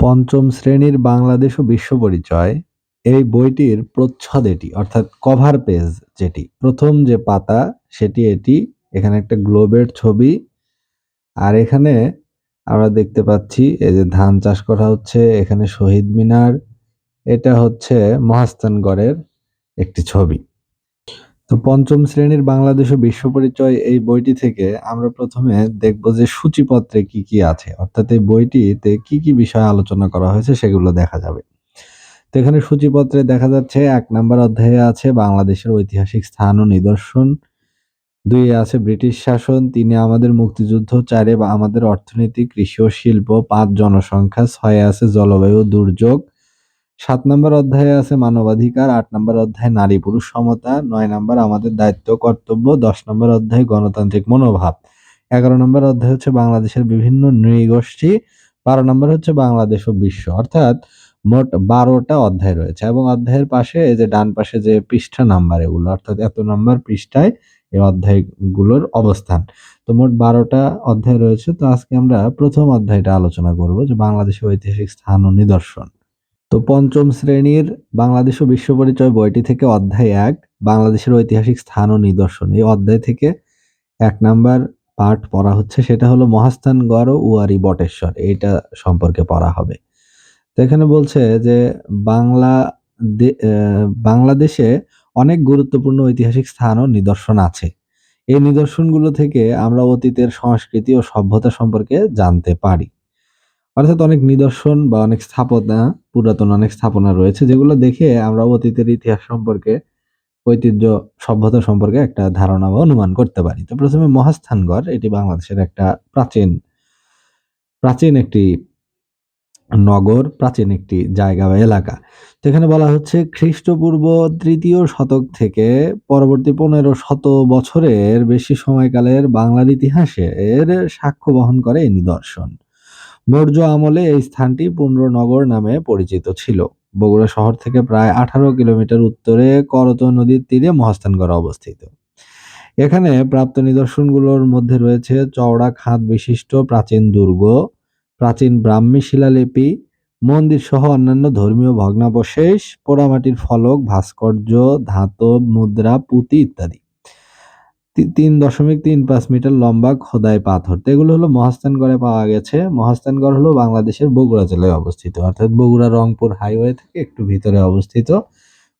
পঞ্চম শ্রেণির বাংলাদেশ ও বিশ্ব পরিচয়। এই বইটির প্রচ্ছদ এটি, অর্থাৎ কভার পেজ যেটি। প্রথম যে পাতা, সেটি এটি, এখানে একটা গ্লোবের ছবি। আর এখানে আমরা দেখতে পাচ্ছি, এই যে ধান চাষ করা হচ্ছে, এখানে শহীদ মিনার, এটা হচ্ছে মহাস্থানগড়ের একটি ছবি। তো পঞ্চম শ্রেণির বাংলাদেশ ও বিশ্ব পরিচয় এই বইটি থেকে আমরা প্রথমে দেখব যে সূচিপত্রে কি কি আছে। অর্থাৎ এই বইটিতে কি কি বিষয় আলোচনা করা হয়েছে সেগুলো দেখা যাবে। তো এখানে সূচিপত্রে দেখা যাচ্ছে এক নম্বর অধ্যায়ে আছে, বাংলাদেশের ঐতিহাসিক স্থান ও নিদর্শন। দুই আছে ব্রিটিশ শাসন, তিনে আমাদের মুক্তিযুদ্ধ, চারে বা আমাদের অর্থনীতি, কৃষি ও শিল্প, পাঁচ জনসংখ্যা, ছয় আছে জলবায়ু দুর্যোগ। সাত নম্বর অধ্যায়ে আছে মানবাধিকার, আট নম্বর অধ্যায় নারী পুরুষ সমতা, নয় নম্বর আমাদের দায়িত্ব, কর্তব্য, দশ নম্বর অধ্যায় গণতান্ত্রিক মনোভাব। এগারো নম্বর অধ্যায় হচ্ছে বাংলাদেশের বিভিন্ন নৃগোষ্ঠী, বারো নম্বর হচ্ছে বাংলাদেশ ও বিশ্ব। অর্থাৎ মোট বারোটা অধ্যায় রয়েছে এবং অধ্যায়ের পাশে এই যে ডান পাশে যে পৃষ্ঠা নাম্বার এগুলো, অর্থাৎ এত নাম্বার পৃষ্ঠায় এই অধ্যায়গুলোর অবস্থান। তো মোট বারোটা অধ্যায় রয়েছে। তো আজকে আমরা প্রথম অধ্যায়টা আলোচনা করব যে বাংলাদেশের ঐতিহাসিক স্থান ও নিদর্শন। তো পঞ্চম শ্রেণির বাংলাদেশ ও বিশ্ব পরিচয় বইটি থেকে অধ্যায় এক, বাংলাদেশের ঐতিহাসিক স্থান ও নিদর্শন। এই অধ্যায় থেকে এক নাম্বার পার্ট পড়া হচ্ছে, সেটা হলো মহাস্থানগড় ও উয়ারি বটেশ্বর, এইটা সম্পর্কে পড়া হবে। তো এখানে বলছে যে বাংলা বাংলাদেশে অনেক গুরুত্বপূর্ণ ঐতিহাসিক স্থান ও নিদর্শন আছে। এই নিদর্শনগুলো থেকে আমরা অতীতের সংস্কৃতি ও সভ্যতা সম্পর্কে জানতে পারি। অর্থাৎ অনেক নিদর্শন বা অনেক স্থাপনা, পুরাতন অনেক স্থাপনা রয়েছে, যেগুলো দেখে আমরা অতীতের ইতিহাস সম্পর্কে, ঐতিহ্য সভ্যতা সম্পর্কে একটা ধারণা বা অনুমান করতে পারি। তো প্রথমে মহাস্থানগড়, এটি বাংলাদেশের একটা প্রাচীন প্রাচীন একটি নগর, প্রাচীন একটি জায়গা বা এলাকা। তো এখানে বলা হচ্ছে খ্রিস্টপূর্ব তৃতীয় শতক থেকে পরবর্তী পনেরো শত বছরের বেশি সময়কালের বাংলার ইতিহাসে এর সাক্ষ্য বহন করে এই নিদর্শন। মৌর্য আমলে এই স্থানটি পুন্ড্রনগর নামে পরিচিত ছিল। বগুড়া শহর থেকে প্রায় আঠারো কিলোমিটার উত্তরে করত নদীর তীরে মহাস্থানগড় অবস্থিত। এখানে প্রাপ্ত নিদর্শনগুলোর মধ্যে রয়েছে চওড়া খাত বিশিষ্ট প্রাচীন দুর্গ, প্রাচীন ব্রাহ্মী শিলালিপি, মন্দির সহ অন্যান্য ধর্মীয় ভগ্নাবশেষ, পোড়ামাটির ফলক, ভাস্কর্য, ধাতব, মুদ্রা, পুঁতি ইত্যাদি। তিন দশমিক তিন পাঁচ মিটার লম্বা খোদাই পাথর। তো এগুলো হলো মহাস্থানগড়ে পাওয়া গেছে। মহাস্থানগড় হলো বাংলাদেশের বগুড়া জেলায় অবস্থিত। অর্থাৎ বগুড়া রংপুর হাইওয়ে থেকে একটু ভিতরে অবস্থিত।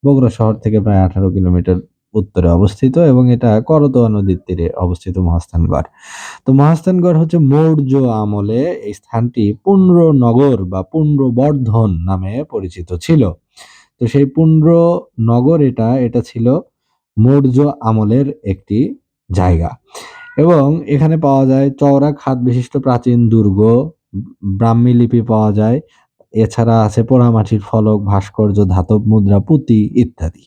বগুড়া শহর থেকে প্রায় আঠারো কিলোমিটার উত্তরে অবস্থিত এবং এটা করতোয়া নদীর তীরে অবস্থিত মহাস্থানগড় তো মহাস্থানগড় হচ্ছে মৌর্য আমলে এই স্থানটি পুণ্র নগর বা পুণ্ড্রবর্ধন নামে পরিচিত ছিল। তো সেই পুণ্র নগর এটা এটা ছিল মৌর্য আমলের একটি জায়গা। এবং এখানে পাওয়া যায় চওড়া খাত বিশিষ্ট প্রাচীন দুর্গ, ব্রাহ্মী লিপি পাওয়া যায়, এছাড়া আছে পোড়ামাটির ফলক, ভাস্কর্য, ধাতব মুদ্রা, পুঁতি ইত্যাদি।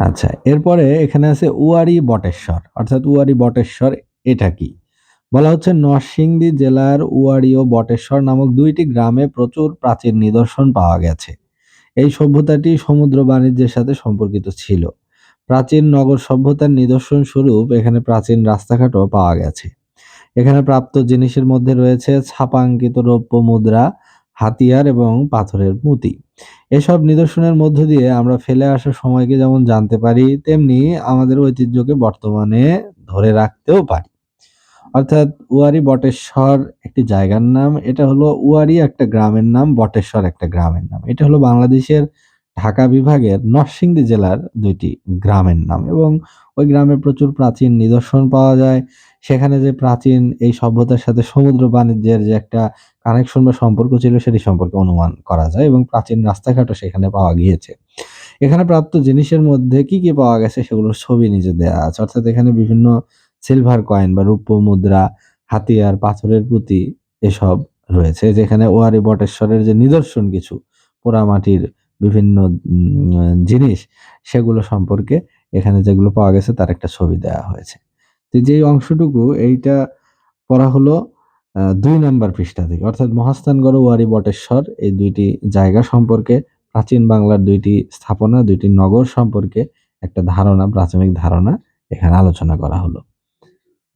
আচ্ছা এরপরে এখানে আছে উয়ারি বটেশ্বর। অর্থাৎ উয়ারি বটেশ্বর এটা কি? বলা হচ্ছে নরসিংদী জেলার উয়ারি ও বটেশ্বর নামক দুইটি গ্রামে প্রচুর প্রাচীন নিদর্শন পাওয়া গেছে। এই সভ্যতাটি সমুদ্র বাণিজ্যের সাথে সম্পর্কিত ছিল। প্রাচীন নগর সভ্যতার নিদর্শন স্বরূপ এখানে প্রাচীন রাস্তাঘাটও পাওয়া গেছে। এখানে প্রাপ্ত জিনিসের মধ্যে রয়েছে ছাপাঙ্কিত রৌপ্য মুদ্রা, হাতিয়ার এবং পাথরের পুঁতি এসব নিদর্শনের মধ্য দিয়ে আমরা ফেলে আসা সময়কে যেমন জানতে পারি, তেমনি আমাদের ঐতিহ্যকে বর্তমানে ধরে রাখতেও পারি। অর্থাৎ উয়ারি বটেশ্বর একটি জায়গার নাম, এটা হলো উয়ারি একটা গ্রামের নাম, বটেশ্বর একটা গ্রামের নাম। এটা হলো বাংলাদেশের ঢাকা বিভাগের নরসিংদী জেলার দুইটি গ্রামের নাম এবং ওই গ্রামে প্রচুর প্রাচীন নিদর্শন পাওয়া যায়। সেখানে যে প্রাচীন এই সভ্যতার সাথে সমুদ্র বাণিজ্যের যে একটা কানেকশন বা সম্পর্ক ছিল সেটি সম্পর্কে অনুমান করা যায় এবং প্রাচীন রাস্তাঘাটও সেখানে পাওয়া গিয়েছে। এখানে প্রাপ্ত জিনিসের মধ্যে কি কি পাওয়া গেছে সেগুলোর ছবি নিজে দেওয়া আছে। অর্থাৎ এখানে বিভিন্ন সিলভার কয়েন বা রূপ্য মুদ্রা, হাতিয়ার, পাথরের পুঁতি এসব রয়েছে। যেখানে ওয়ারি বটেশ্বরের যে নিদর্শন কিছু পোড়ামাটির বিভিন্ন জিনিস সেগুলো সম্পর্কে এখানে যেগুলো পাওয়া গেছে তার একটা ছবি দেওয়া হয়েছে। তো যেই অংশটুকু এইটা পড়া হলো দুই নাম্বার পৃষ্ঠা থেকে। অর্থাৎ মহাস্থানগড় ওয়ারি বটেশ্বর এই দুইটি জায়গা সম্পর্কে, প্রাচীন বাংলার দুইটি স্থাপনা, দুইটি নগর সম্পর্কে একটা ধারণা, প্রাথমিক ধারণা এখানে আলোচনা করা হলো।